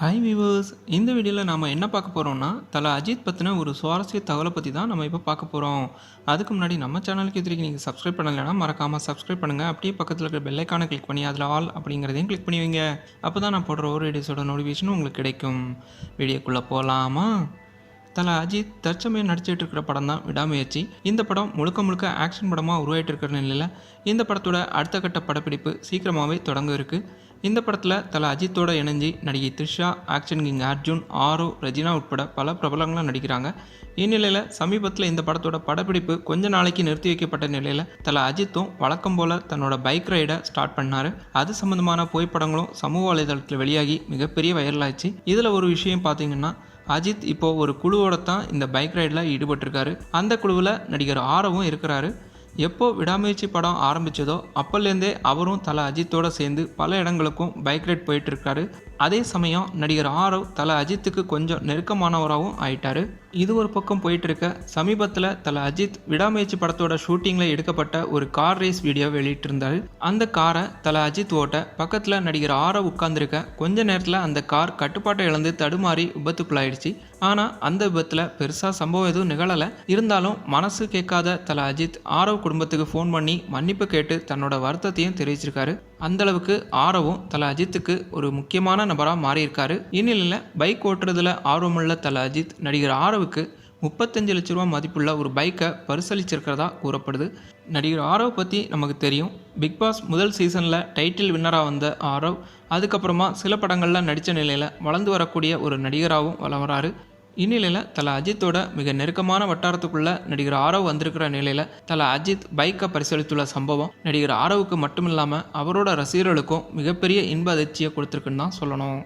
Hi viewers இந்த வீடியோவில் நாம் என்ன பார்க்க போகிறோம்னா தலை அஜித் பற்றின ஒரு சுவாரஸ்ய தகவலை பற்றி தான் நம்ம இப்போ பார்க்க போகிறோம் அதுக்கு முன்னாடி நம்ம சேனலுக்கு இது நீங்கள் சப்ஸ்கிரைப் பண்ணலைன்னா மறக்காமல் சப்ஸ்கிரைப் பண்ணுங்கள் அப்படியே பக்கத்தில் இருக்கிற பெல்லைக்கான கிளிக் பண்ணி அதில் ஆல் அப்படிங்கிறதையும் கிளிக் பண்ணி வைங்க. அப்போ தான் நான் போடுற ஒரு வீடியோஸோட நோட்டிஃபிகேஷன் உங்களுக்கு கிடைக்கும். வீடியோக்குள்ளே போகலாமா தலை அஜித் தற்சமயம் நடிச்சிட்டு இருக்கிற படம் தான் விடாமுயற்சி. இந்த படம் முழுக்க முழுக்க ஆக்ஷன் படமாக உருவாயிட்டு இருக்கிற நிலையில் இந்த படத்தோட அடுத்த கட்ட படப்பிடிப்பு சீக்கிரமாகவே தொடங்க இருக்குது இந்த படத்தில் தலை அஜித்தோட இணைஞ்சி நடிகை த்ரிஷா ஆக்ஷன் கிங் அர்ஜுன் ஆரோ ரஜினா உட்பட பல பிரபலங்களும் நடிக்கிறாங்க. இந்நிலையில் சமீபத்தில் இந்த படத்தோட படப்பிடிப்பு கொஞ்ச நாளைக்கு நிறுத்தி வைக்கப்பட்ட நிலையில் தலை அஜித்தும் வழக்கம் போல் தன்னோட பைக் ரைடை ஸ்டார்ட் பண்ணார் அது சம்மந்தமான புகைப்படங்களும் சமூக வலைதளத்தில் வெளியாகி மிகப்பெரிய வைரலாச்சு இதில் ஒரு விஷயம் பார்த்தீங்கன்னா அஜித் இப்போ ஒரு குழுவோட தான் இந்த பைக் ரைடில் ஈடுபட்டிருக்காரு அந்த குழுவில் நடிகர் ஆரவும் இருக்கிறாரு எப்போ விடாமுயற்சி படம் ஆரம்பித்ததோ அப்போலேருந்தே அவரும் தலை அஜித்தோடு சேர்ந்து பல இடங்களுக்கும் பைக் ரைட் போயிட்டுருக்காரு. அதே சமயம் நடிகர் ஆரவ் தலை அஜித்துக்கு கொஞ்சம் நெருக்கமானவராகவும் ஆயிட்டாரு. இது ஒரு பக்கம் போயிட்டு இருக்க சமீபத்தில் தலை அஜித் விடாமுயற்சி படத்தோட ஷூட்டிங்கில் எடுக்கப்பட்ட ஒரு கார் ரேஸ் வீடியோ வெளியிட்டிருந்தாரு. அந்த காரை தலை அஜித் ஓட்ட பக்கத்தில் நடிகர் ஆரவ் உட்கார்ந்துருக்க கொஞ்ச நேரத்தில் அந்த கார் கட்டுப்பாட்டை இழந்து தடுமாறி விபத்துக்குள்ளாயிடுச்சு. ஆனால் அந்த விபத்தில் பெருசாக சம்பவம் எதுவும் நிகழலை. இருந்தாலும் மனசு கேட்காத தலை அஜித் ஆரவ் குடும்பத்துக்கு ஃபோன் பண்ணி மன்னிப்பு கேட்டு தன்னோட வருத்தத்தையும் தெரிவிச்சிருக்காரு. அந்த அளவுக்கு ஆரவும் தலை அஜித்துக்கு ஒரு முக்கியமான நபராக மாறியிருக்காரு. இந்நிலையில் பைக் ஓட்டுறதுல ஆர்வமுள்ள தல அஜித் நடிகர் ஆரவுக்கு முப்பத்தஞ்சு லட்ச ரூபா மதிப்புள்ள ஒரு பைக்கை பரிசளிச்சிருக்கிறதா கூறப்படுது. நடிகர் ஆரவ் பற்றி நமக்கு தெரியும். பிக் பாஸ் முதல் சீசனில் டைட்டில் வின்னராக வந்த ஆரவ் அதுக்கப்புறமா சில படங்களில் நடித்த நிலையில் வளர்ந்து வரக்கூடிய ஒரு நடிகராகவும் வளம் வராரு. இந்நிலையில் தலை அஜித்தோட மிக நெருக்கமான வட்டாரத்துக்குள்ள நடிகர் ஆரவ் வந்திருக்கிற நிலையில் தலை அஜித் பைக்கை பரிசளித்துள்ள சம்பவம் நடிகர் ஆரவுக்கு மட்டுமில்லாமல் அவரோட ரசிகர்களுக்கும் மிகப்பெரிய இன்ப அதிர்ச்சியை கொடுத்துருக்குன்னு தான் சொல்லணும்.